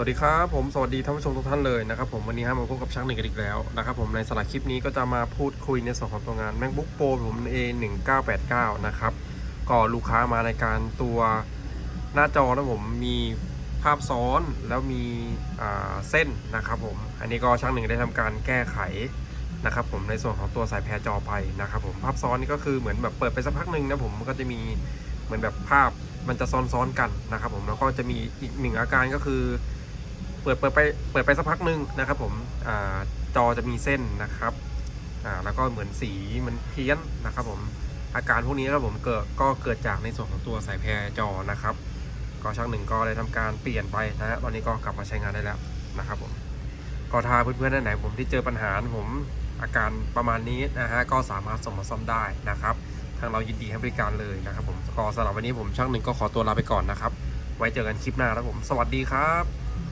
สวัสดีครับผมสวัสดีท่านผู้ชมทุกท่านเลยนะครับผมวันนี้ฮะมาพบกับช่างหนึ่งกันอีกแล้วนะครับผมในสลักคลิปนี้ก็จะมาพูดคุยในส่วนของตัวงาน MacBook Pro ผม A1989 นะครับก็ลูกค้ามาในการตัวหน้าจอนะผมมีภาพซ้อนแล้วมีเส้นนะครับผมอันนี้ก็ช่างหนึ่งได้ทำการแก้ไขนะครับผมในส่วนของตัวสายแพรจอไปนะครับผมภาพซ้อนนี่ก็คือเหมือนแบบเปิดไปสักพักหนึ่งนะผมมันก็จะมีเหมือนแบบภาพมันจะซ้อนๆกันนะครับผมแล้วก็จะมีอีกหนึ่งอาการก็คือ ปิดเปิดไปเปิดไปสักพักหนึ่งนะครับผมอจอจะมีเส้นนะครับแล้วก็เหมือนสีมันเพี้ยนนะครับผมอาการพวกนี้ครับผมเกิดก็เกิดจากในส่วนของตัวสายแพรจอนะครับ ก็ช่างหนึ่งก็ได้ทำการเปลี่ยนไปนะฮะตอนนี้ก็กลับมาใช้งานได้แล้วนะครับผมก็ถ้าเพื่อนๆท่านไหนผมที่เจอปัญหาผมอาการประมาณนี้นะฮะก็สามารถส่งมาซ่อมได้นะครับ ทางเรายินดีให้บริการเลยนะครับผมก็สำหรับวันนี้ผมช่างหนึ่งก็ขอตัวลาไปก่อนนะครับ ไว้เจอกันคลิปหน้าแล้วผม สวัสดีครับ